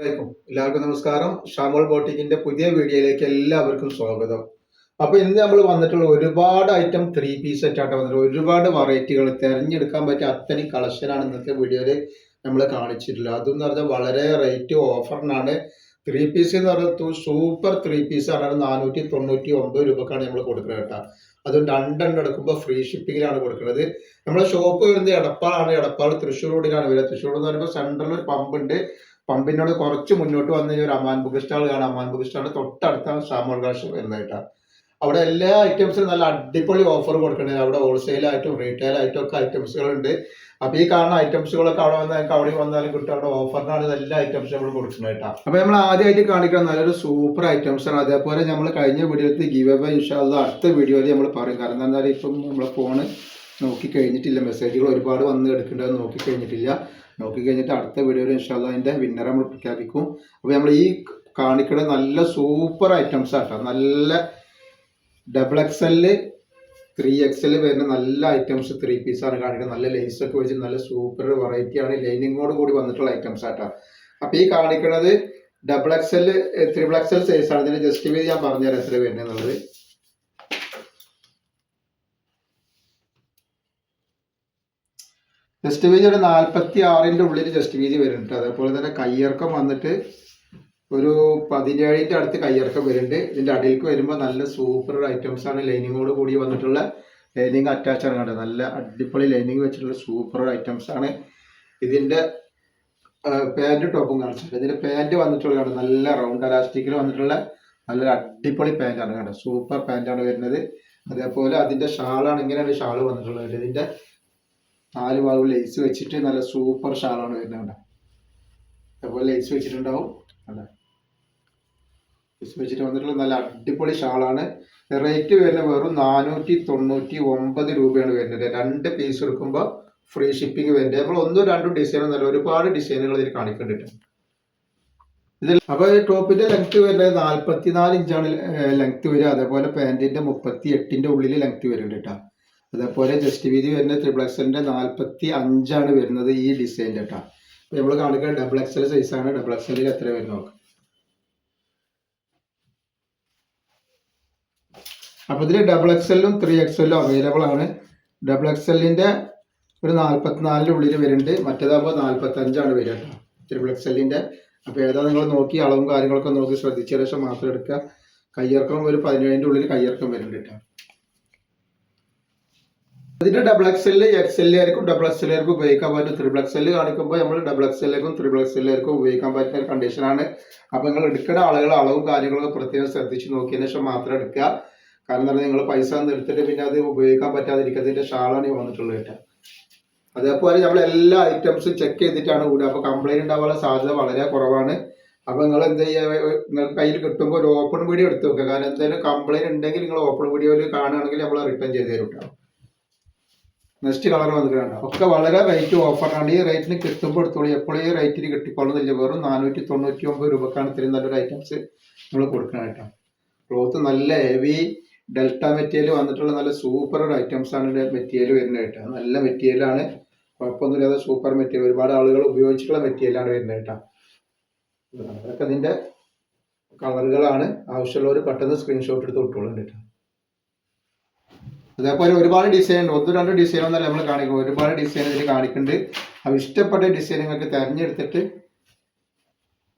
എല്ലാവർക്കും നമസ്കാരം. ഷാമോൾ ബോട്ടിക്കിന്റെ പുതിയ വീഡിയോയിലേക്ക് എല്ലാവർക്കും സ്വാഗതം. അപ്പൊ ഇന്ന് നമ്മൾ വന്നിട്ടുള്ള ഒരുപാട് ഐറ്റം ത്രീ പീസ് സെറ്റ് ആയിട്ട് വന്നിട്ടുള്ള ഒരുപാട് വെറൈറ്റികൾ തിരഞ്ഞെടുക്കാൻ പറ്റിയ അത്രയും കളക്ഷനാണ് ഇന്നത്തെ വീഡിയോയിൽ നമ്മൾ കാണിച്ചിട്ടുള്ളത്. അതെന്ന് പറഞ്ഞാൽ വളരെ റേറ്റ് ഓഫറിനാണ്. ത്രീ പീസ് എന്ന് പറയുന്നത് സൂപ്പർ ത്രീ പീസ് ആണ്. നാനൂറ്റി തൊണ്ണൂറ്റി ഒമ്പത് രൂപക്കാണ് നമ്മൾ കൊടുക്കുന്നത് കേട്ടോ. അത് രണ്ടെണ്ണം എടുക്കുമ്പോൾ ഫ്രീ ഷിപ്പിങ്ങിലാണ് കൊടുക്കുന്നത് നമ്മുടെ ഷോപ്പ് വരുന്നത് എടപ്പാളാണ്. എടപ്പാൾ തൃശ്ശൂർ റോഡിലാണ് വരുന്നത് തൃശ്ശൂർ എന്ന് പറയുമ്പോൾ സെൻട്രലിൽ ഒരു പമ്പ് ഉണ്ട്. പമ്പിനോട് കുറച്ച് മുന്നോട്ട് വന്നു ഒരു അമാൻ ബുക്ക് സ്റ്റാൾ കാണാം. അമാൻ ബുക്ക് സ്റ്റാളിന്റെ തൊട്ടടുത്ത ഷാമോൾ കാശ് വരുന്നതായിട്ടാണ് അവിടെ എല്ലാ ഐറ്റംസിനും നല്ല അടിപൊളി ഓഫർ കൊടുക്കുന്നുണ്ട്. അവിടെ ഹോൾസെയിൽ ആയിട്ടും റീറ്റെയിൽ ആയിട്ടും ഒക്കെ ഐറ്റംസുകളുണ്ട്. അപ്പൊ ഈ കാണുന്ന ഐറ്റംസുകളൊക്കെ അവിടെ വന്നാൽ അവിടെ വന്നാലും കിട്ടും. അവിടെ ഓഫറിനാണ് എല്ലാ ഐറ്റംസും നമ്മൾ കേട്ടോ. അപ്പൊ നമ്മൾ ആദ്യമായിട്ട് കാണിക്കുന്ന നല്ലൊരു സൂപ്പർ ഐറ്റംസ് ആണ്. അതേപോലെ നമ്മൾ കഴിഞ്ഞ വീഡിയോയിൽ ഗീവ് അവ ഇൻഷാല്ല അടുത്ത വീഡിയോയിൽ നമ്മൾ പറയും. കാരണം എന്താ പറയുക ഇപ്പം നമ്മളെ ഫോണ് നോക്കി കഴിഞ്ഞിട്ടില്ല. മെസ്സേജുകൾ ഒരുപാട് വന്ന് എടുക്കേണ്ടത് നോക്കി കഴിഞ്ഞിട്ടില്ല. നോക്കി കഴിഞ്ഞിട്ട് അടുത്ത വീഡിയോയിൽ ഇൻഷാല്ല അതിന്റെ വിന്നറെ നമ്മൾ പ്രഖ്യാപിക്കും. അപ്പോൾ നമ്മൾ ഈ കാണിക്കുന്ന നല്ല സൂപ്പർ ഐറ്റംസ് ആട്ടോ. നല്ല double X L three X L വരുന്ന നല്ല ഐറ്റംസ് ത്രീ പീസാണ് കാണിക്കുന്നത് നല്ല ലേസ് ഒക്കെ വെച്ച് നല്ല സൂപ്പർ വെറൈറ്റി ആണ്. ലൈനിങ്ങോട് കൂടി വന്നിട്ടുള്ള ഐറ്റംസ് ആട്ടോ. അപ്പോൾ ഈ കാണിക്കുന്നത് double X L triple X L size ആണ്. ഇതിന്റെ ജസ്റ്റ് വീതി ഞാൻ പറഞ്ഞുതരാം എത്ര വരുന്നത് ജസ്റ്റ് വീതി ഒരു നാൽപ്പത്തി ആറിന്റെ ഉള്ളിൽ ജസ്റ്റ് വീതി വരുന്നുണ്ട്. അതേപോലെ തന്നെ കയ്യിറക്കം വന്നിട്ട് ഒരു പതിനേഴിന്റെ അടുത്ത് കയ്യിറക്കം വരുന്നുണ്ട്. ഇതിന്റെ അടിയിലേക്ക് വരുമ്പോൾ നല്ല സൂപ്പർ ഐറ്റംസ് ആണ് ലൈനിങ്ങോട് കൂടി വന്നിട്ടുള്ള ലൈനിങ് അറ്റാച്ച് ആണ് കേട്ടോ നല്ല അടിപൊളി ലൈനിങ് വെച്ചിട്ടുള്ള സൂപ്പർ ഐറ്റംസ് ആണ്. ഇതിന്റെ പാന്റ് ടോപ്പും കാണിച്ചിട്ടുണ്ട് ഇതിന്റെ പാന്റ് വന്നിട്ടുള്ള കണ്ടോ? നല്ല റൗണ്ട് അലാസ്റ്റിക്കിൽ വന്നിട്ടുള്ള നല്ലൊരു അടിപൊളി പാന്റാണ് കണ്ടോ? സൂപ്പർ പാന്റാണ് വരുന്നത്. അതേപോലെ അതിന്റെ ഷാളാണ് ഇങ്ങനെയാണ് ഷാൾ വന്നിട്ടുള്ളത്. ഇതിന്റെ നാല് ഭാഗം ലേസ് വെച്ചിട്ട് നല്ല സൂപ്പർ ഷാളാണ് വരുന്നത് കണ്ടോ? അതുപോലെ ലേസ് വെച്ചിട്ടുണ്ടാവും. അല്ല ലേസ് വെച്ചിട്ട് വന്നിട്ടുള്ള നല്ല അടിപൊളി ഷാളാണ്. റേറ്റ് വരുന്നത് വെറും നാനൂറ്റി തൊണ്ണൂറ്റി ഒമ്പത് രൂപയാണ് വരുന്നത്. രണ്ട് പീസ് എടുക്കുമ്പോൾ ഫ്രീ ഷിപ്പിംഗ് വരുന്നത്. നമ്മൾ ഒന്നും രണ്ടും ഡിസൈൻ നല്ല ഒരുപാട് ഡിസൈനുകൾ ഇതിൽ കാണിക്കുന്നുണ്ട്. ഇതിൽ അപ്പൊ ടോപ്പിന്റെ ലെങ്ത് വരുന്നത് നാല്പത്തിനാല് ഇഞ്ചാണ് ലെങ്ത് വരിക. അതേപോലെ പാന്റിന്റെ മുപ്പത്തി എട്ടിന്റെ ഉള്ളിൽ ലെങ്ത് വരുന്നുണ്ട് കേട്ടോ. അതേപോലെ ജസ്റ്റ് വീതി വരുന്ന ത്രിബിൾ എക്സലിന്റെ നാല്പത്തി അഞ്ചാണ് വരുന്നത് ഈ ഡിസൈന്റെ കേട്ടോ നമ്മൾ കാണുക ഡബിൾ എക്സൽ സൈസാണ് ഡബിൾ എക്സലിൽ എത്ര വരുന്നത് നോക്കാം. അപ്പൊ ഇതിൽ ഡബിൾ എക്സലും ത്രീ എക്സലും അവൈലബിൾ ആണ്. ഡബിൾ എക്സലിന്റെ ഒരു നാല്പത്തിനാലിന്റെ ഉള്ളിൽ വരുന്നുണ്ട്. മറ്റേതാകുമ്പോൾ നാല്പത്തി അഞ്ചാണ് വരിക കേട്ടോ ത്രിബിൾ എക്സലിന്റെ അപ്പൊ ഏതാ നിങ്ങൾ നോക്കി അളവും കാര്യങ്ങളൊക്കെ നോക്കി ശ്രദ്ധിച്ച ശേഷം മാത്രം എടുക്കുക. കയ്യിറക്കം ഒരു പതിനേഴിന്റെ ഉള്ളിൽ കയ്യിറക്കം വരുന്നുണ്ട് കേട്ടോ ഇതിന്റെ ഡബിൾ എക്സൽ എക്സെല്ലായിരിക്കും ഡബിൾ എക്സെല്ലായിരിക്കും ഉപയോഗിക്കാൻ പറ്റും. ത്രിബിൾ എക്സൽ കാണിക്കുമ്പോൾ നമ്മൾ ഡബിൾ എക്സലിലേക്കും ത്രിബിൾ എക്സലിലേക്കും ഉപയോഗിക്കാൻ പറ്റുന്ന കണ്ടീഷനാണ് അപ്പൊ നിങ്ങൾ എടുക്കുന്ന ആളുകൾ അളവും കാര്യങ്ങളൊക്കെ പ്രത്യേകം ശ്രദ്ധിച്ച് നോക്കിയതിനു ശേഷം മാത്രം എടുക്കുക. കാരണം എന്താ നിങ്ങൾ പൈസ എടുത്തിട്ട് പിന്നെ അത് ഉപയോഗിക്കാൻ പറ്റാതിരിക്കുന്നതിന്റെ ഷാളാണ് ഈ വന്നിട്ടുള്ളത് കേട്ടോ. അതേപോലെ നമ്മൾ എല്ലാ ഐറ്റംസും ചെക്ക് ചെയ്തിട്ടാണ് കൂടുക അപ്പൊ കംപ്ലൈന്റ് ഉണ്ടാവാനുള്ള സാധ്യത വളരെ കുറവാണ്. അപ്പൊ നിങ്ങൾ എന്ത് ചെയ്യുക നിങ്ങൾക്ക് കയ്യിൽ കിട്ടുമ്പോൾ ഒരു ഓപ്പൺ വീഡിയോ എടുത്ത് വെക്കുക. കാരണം എന്തെങ്കിലും കംപ്ലൈന്റ് ഉണ്ടെങ്കിൽ നിങ്ങൾ ഓപ്പൺ വീഡിയോയിൽ കാണുകയാണെങ്കിൽ നമ്മൾ റിട്ടേൺ ചെയ്ത് തരും കേട്ടോ. നെക്സ്റ്റ് കളർ വന്നിട്ടുണ്ട് ഒക്കെ വളരെ റേറ്റ് ഓഫറാണ് ഈ റേറ്റിന് കിട്ടുമ്പോൾ എടുത്തോളൂ. എപ്പോഴും ഈ റേറ്റിന് കിട്ടിക്കൊള്ളുന്നില്ല. വെറും നാനൂറ്റി തൊണ്ണൂറ്റി ഒമ്പത് രൂപക്കാണ് ഇത്രയും നല്ലൊരു ഐറ്റംസ് നമ്മൾ കൊടുക്കണം കേട്ടോ. ക്ലോത്ത് നല്ല ഹെവി ഡെൽറ്റ മെറ്റീരിയൽ വന്നിട്ടുള്ള നല്ല സൂപ്പർ ഒരു ഐറ്റംസ് ആണ് മെറ്റീരിയൽ വരുന്നത് കേട്ടോ. നല്ല മെറ്റീരിയലാണ് കുഴപ്പമൊന്നുമില്ലാതെ സൂപ്പർ മെറ്റീരിയൽ ഒരുപാട് ആളുകൾ ഉപയോഗിച്ചിട്ടുള്ള മെറ്റീരിയലാണ് വരുന്നത് കേട്ടോ. അതൊക്കെ ഇതിന്റെ കളറുകളാണ് ആവശ്യമുള്ളവർ പെട്ടെന്ന് സ്ക്രീൻഷോട്ട് എടുത്ത് വിട്ടോളും കേട്ടോ. അതേപോലെ ഒരുപാട് ഡിസൈൻ ഒന്നും രണ്ട് ഡിസൈൻ ഒന്നല്ല നമ്മൾ കാണിക്കും ഒരുപാട് ഡിസൈൻ ഇതിൽ കാണിക്കുന്നുണ്ട്. അപ്പോൾ ഇഷ്ടപ്പെട്ട ഡിസൈൻ നിങ്ങൾക്ക് തിരഞ്ഞെടുത്തിട്ട്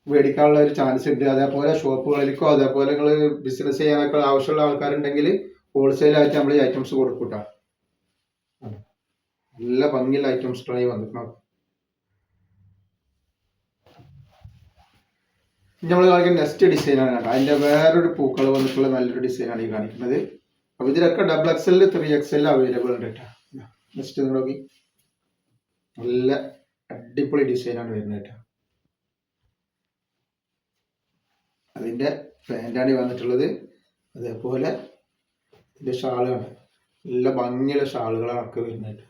മേടിക്കാനുള്ള ഒരു ചാൻസ് ഉണ്ട്. അതേപോലെ ഷോപ്പുകളിലേക്കോ അതേപോലെ നിങ്ങൾ ബിസിനസ് ചെയ്യാനൊക്കെ ആവശ്യമുള്ള ആൾക്കാരുണ്ടെങ്കിൽ ഹോൾസെയിലായിട്ട് നമ്മൾ ഈ ഐറ്റംസ് കൊടുക്കൂട്ടാ നല്ല ഭംഗിയുള്ള ഐറ്റംസ് ട്രൈ വന്നിട്ടുണ്ട് നമ്മൾ കാണിക്കുന്ന നെക്സ്റ്റ് ഡിസൈനാണ് കേട്ടോ. അതിന്റെ വേറൊരു പൂക്കൾ വന്നിട്ടുള്ള നല്ലൊരു ഡിസൈനാണ് ഈ കാണിക്കുന്നത്. അപ്പൊ ഇതിലൊക്കെ double X L three X L available ഉണ്ട് കേട്ടോ നെക്സ്റ്റ് നോക്കി. നല്ല അടിപൊളി ഡിസൈനാണ് വരുന്നത് കേട്ടോ അതിന്റെ പാന്റാണ് വന്നിട്ടുള്ളത്. അതേപോലെ ഇതിന്റെ ഷാളുകളാണ്. നല്ല ഭംഗിയുള്ള ഷാളുകളാണ് ഒക്കെ വരുന്നത്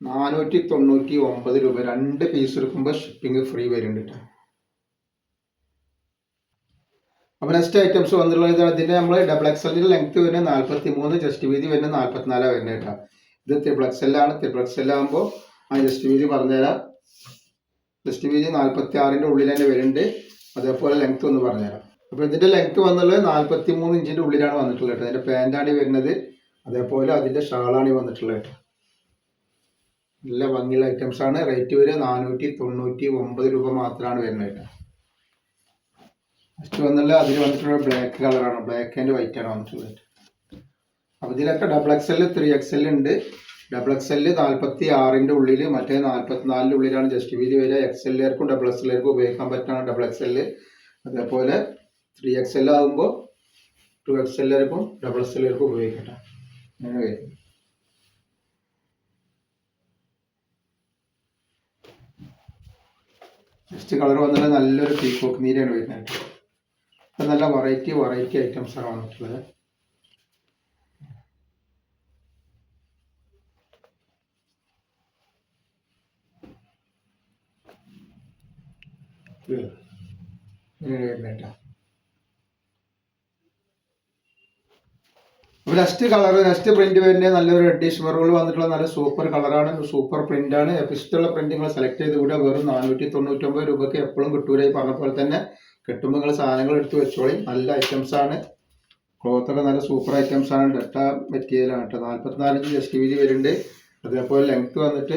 നാനൂറ്റി തൊണ്ണൂറ്റി ഒമ്പത് രൂപ. രണ്ട് പീസ് എടുക്കുമ്പോൾ ഷിപ്പിംഗ് ഫ്രീ വരുന്നുണ്ട് കേട്ടോ അപ്പോൾ നെക്സ്റ്റ് ഐറ്റംസ് വന്നിട്ടുള്ളത് ഇതിന്റെ നമ്മൾ ഡബിൾ എക്സലിന്റെ ലെങ്ത് വരുന്നത് നാൽപ്പത്തി മൂന്ന് ജസ്റ്റ് വീതി വരുന്നത് നാല്പത്തിനാലാണ് വരുന്നത് കേട്ടോ. ഇത് ത്രിബിൾ എക്സൽ ആണ്. ത്രിബിൾ എക്സൽ ആകുമ്പോൾ ആ ജസ്റ്റ് വീതി പറഞ്ഞുതരാം. ജസ്റ്റ് വീതി നാൽപ്പത്തി ആറിന്റെ ഉള്ളിൽ തന്നെ വരുന്നുണ്ട്. അതേപോലെ ലെങ്ത് ഒന്ന് പറഞ്ഞുതരാം. അപ്പോൾ ഇതിന്റെ ലെങ്ത് വന്നുള്ളത് നാൽപ്പത്തി മൂന്ന് ഇഞ്ചിന്റെ ഉള്ളിലാണ് വന്നിട്ടുള്ളത് കേട്ടോ. അതിന്റെ പാന്റാണ് വരുന്നത്. അതേപോലെ അതിന്റെ ഷാളാണ് വന്നിട്ടുള്ളത് കേട്ടോ. നല്ല ഭംഗിയുള്ള ആണ്. റേറ്റ് വരിക നാനൂറ്റി തൊണ്ണൂറ്റി ഒമ്പത് രൂപ മാത്രമാണ് വരുന്നത് കേട്ടോ. ഫസ്റ്റ് വന്നുള്ള അതിൽ വന്നിട്ടുള്ള ബ്ലാക്ക് കളറാണ് ബ്ലാക്ക് ആൻഡ് വൈറ്റ് ആണ് വന്നിട്ടുള്ളത്. അപ്പോൾ ഇതിലൊക്കെ double X L three X L ഉണ്ട്. ഡബിൾ എക്സ് എൽ നാൽപ്പത്തി ആറിന്റെ ഉള്ളിൽ മറ്റേ നാൽപ്പത്തിനാലിന്റെ ഉള്ളിലാണ് ജസ്റ്റ് വീതി വരിക. എക്സ് എല്ലാവർക്കും ഡബിൾ എക്സ് എല്ലാവർക്കും ഉപയോഗിക്കാൻ പറ്റുന്ന ഡബിൾ എക്സ് എൽ അതേപോലെ ത്രീ എക്സ് എൽ ആകുമ്പോൾ ടു എക്സ് എല്ലാവർക്കും ഡബിൾ എക്സ് എല്ലാവർക്കും ഉപയോഗിക്കട്ടെ. അങ്ങനെ വരും. കളർ വന്നാൽ നല്ലൊരു പീക്കോക്ക് നീരാണ് വരുന്നത്. നല്ല വെറൈറ്റി വെറൈറ്റി ഐറ്റംസ് ആണ് വന്നിട്ടുള്ളത്. നെക്സ്റ്റ് കളർ നെക്സ്റ്റ് പ്രിന്റ് വരുന്നത് നല്ലൊരു റെഡിഷ് മെറൂൾ വന്നിട്ടുള്ള നല്ല സൂപ്പർ കളറാണ് സൂപ്പർ പ്രിന്റ് ആണ്. ഇഷ്ടമുള്ള പ്രിന്റ് നിങ്ങൾ സെലക്ട് ചെയ്ത് കൂടെ വെറും നാനൂറ്റി തൊണ്ണൂറ്റൊമ്പത് രൂപയ്ക്ക് എപ്പോഴും കിട്ടൂല പറഞ്ഞ പോലെ തന്നെ. കിട്ടുമ്പോൾ നിങ്ങൾ സാധനങ്ങൾ എടുത്ത് വെച്ചോളി. നല്ല ഐറ്റംസ് ആണ്. ക്ലോത്തൊക്കെ നല്ല സൂപ്പർ ഐറ്റംസ് ആണ്. ഡെട്ട മെറ്റീരിയൽ ആണ് കേട്ടോ. നാല്പത്തിനാലിഞ്ച് ജസ്റ്റ് വീതി വരുന്നുണ്ട്. അതേപോലെ ലെങ്ത് വന്നിട്ട്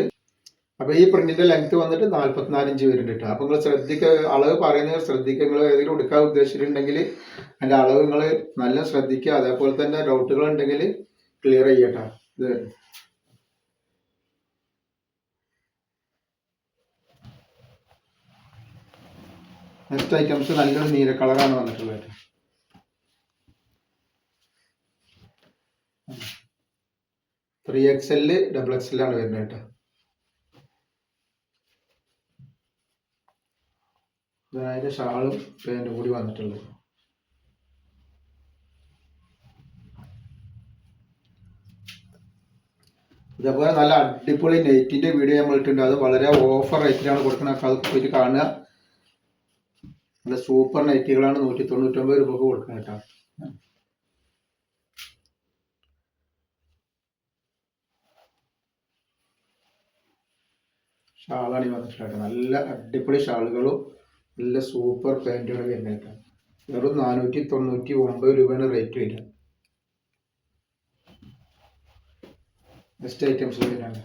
അപ്പോൾ ഈ പ്രിന്റിന്റെ ലെങ്ത് വന്നിട്ട് നാല്പത്തിനാല് ഇഞ്ച് വരുന്നുണ്ട് കേട്ടോ. അപ്പോൾ നിങ്ങൾ ശ്രദ്ധിക്ക അളവ് പറയുന്നത് ശ്രദ്ധിക്കുക നിങ്ങൾ ഏതെങ്കിലും എടുക്കാൻ ഉദ്ദേശിച്ചിട്ടുണ്ടെങ്കിൽ അതിന്റെ അളവ് നിങ്ങൾ നല്ല ശ്രദ്ധിക്കുക അതേപോലെ തന്നെ ഡൗട്ടുകൾ ഉണ്ടെങ്കിൽ ക്ലിയർ ചെയ്യട്ടോ. ഇത് നെക്സ്റ്റ് ഐറ്റംസ് നല്ലൊരു നീല കളറാണ് വന്നിട്ടുള്ളത്. Three X L double X ആണ് വരുന്നത് കേട്ടോ. അതിന്റെ ഷാളും പേന്റും കൂടി വന്നിട്ടുള്ളത്. ഇതേപോലെ നല്ല അടിപൊളി നെറ്റിന്റെ വീഡിയോ നമ്മൾ ഇട്ടിട്ടുണ്ട്. അത് വളരെ ഓഫർ റേറ്റിലാണ് കൊടുക്കുന്നത്. അത് പോയിട്ട് കാണുക. നല്ല സൂപ്പർ നൈറ്റികളാണ് നൂറ്റി തൊണ്ണൂറ്റൊമ്പത് രൂപക്ക് കൊടുക്കുന്നത് കേട്ടോ. ഷാളാണ് ഈ വന്നിട്ടുള്ളത് നല്ല അടിപൊളി ഷാളുകളും നല്ല സൂപ്പർ പാന്റുകളും വരുന്നത് കേട്ടോ. വെറും നാനൂറ്റി തൊണ്ണൂറ്റി ഒമ്പത് രൂപയാണ് റേറ്റ് വരിക. ബെസ്റ്റ് ഐറ്റംസ് വരുന്നുണ്ട്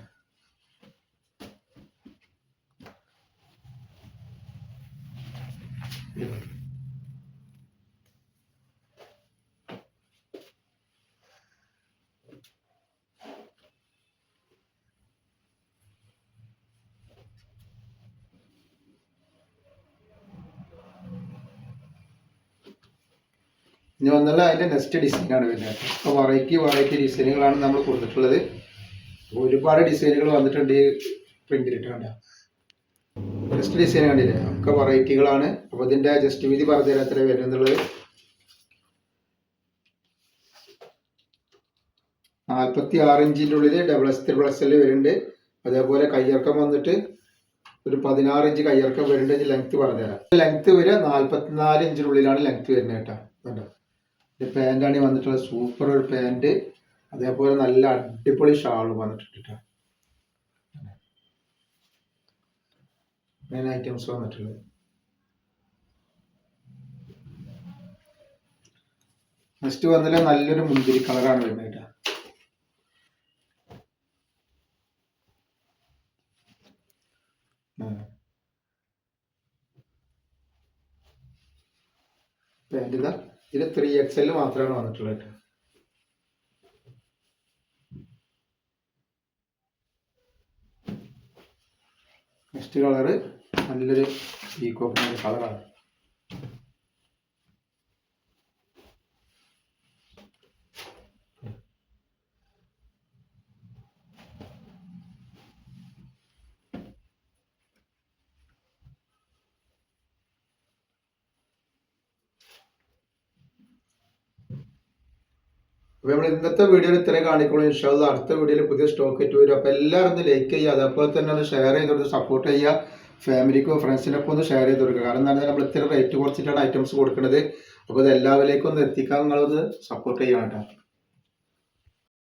ഇനി വന്നുള്ള അതിന്റെ നെക്സ്റ്റ് ഡിസൈൻ ആണ് വരുന്നത്. അപ്പോൾ വെറൈറ്റി വെറൈറ്റി ഡിസൈനുകളാണ് നമ്മൾ കൊടുത്തിട്ടുള്ളത്. ഒരുപാട് ഡിസൈനുകൾ വന്നിട്ടുണ്ട് ഈ പ്രിന്റിലിട്ട് കണ്ട നെക്സ്റ്റ് ഡിസൈൻ കണ്ടില്ലേ? ഒക്കെ വെറൈറ്റികളാണ്. അപ്പോൾ ഇതിന്റെ ജസ്റ്റ് വിധി പറഞ്ഞു തരാം എത്ര വരുന്നുള്ളത് നാൽപ്പത്തി ആറ് ഇഞ്ചിന്റെ ഉള്ളിൽ double S triple S L വരുന്നുണ്ട്. അതേപോലെ കയ്യിറക്കം വന്നിട്ട് ഒരു പതിനാറ് ഇഞ്ച് കയ്യിറക്കം വരുന്നുണ്ട്. ലെങ്ത് പറഞ്ഞുതരാം. ലെങ്ത് വരിക നാൽപ്പത്തിനാല് ഉള്ളിലാണ് ലെങ്ത് വരുന്നത് കേട്ടോ. കണ്ടോ? ഇത് പാന്റാണ് വന്നിട്ടുള്ളത്. സൂപ്പർ ഒരു പാന്റ് അതേപോലെ നല്ല അടിപൊളി ഷാൾ വന്നിട്ടുണ്ട് കേട്ടോ. മെയിൻ ഐറ്റംസ് വന്നിട്ടുള്ളത്. നെക്സ്റ്റ് വന്നില്ല നല്ലൊരു മുന്തിരി കളറാണ് വരുന്നത് കേട്ടോ. പാന്റ് ഇതാ. ഇത് ത്രീ എക്സ് എൽ മാത്രമാണ് വന്നിട്ടുള്ളത് കേട്ടോ. നെക്സ്റ്റ് കളറ് നല്ലൊരു പീക്കോക്കിന്റെ കളറാണ് അപ്പോൾ നമ്മൾ ഇന്നത്തെ വീഡിയോയിൽ ഇത്രയും കാണിക്കുള്ളൂ. ഇൻഷാല്ല അടുത്ത വീഡിയോയിൽ പുതിയ സ്റ്റോക്ക് ഇട്ട് വരും. അപ്പോൾ എല്ലാവരും ലൈക്ക് ചെയ്യുക. അതേപോലെ തന്നെ ഷെയർ ചെയ്ത് സപ്പോർട്ട് ചെയ്യുക. ഫാമിലിക്കോ ഫ്രണ്ട്സിനൊക്കെ ഒന്ന് ഷെയർ ചെയ്ത് കൊടുക്കുക കാരണം എന്താ നമ്മൾ ഇത്ര റേറ്റ് കുറച്ചിട്ടാണ് ഐറ്റംസ് കൊടുക്കുന്നത്. അപ്പോൾ ഇത് എല്ലാവരിലേക്കും ഒന്ന് എത്തിക്കാൻ നിങ്ങളൊന്ന് സപ്പോർട്ട് ചെയ്യണം കേട്ടോ.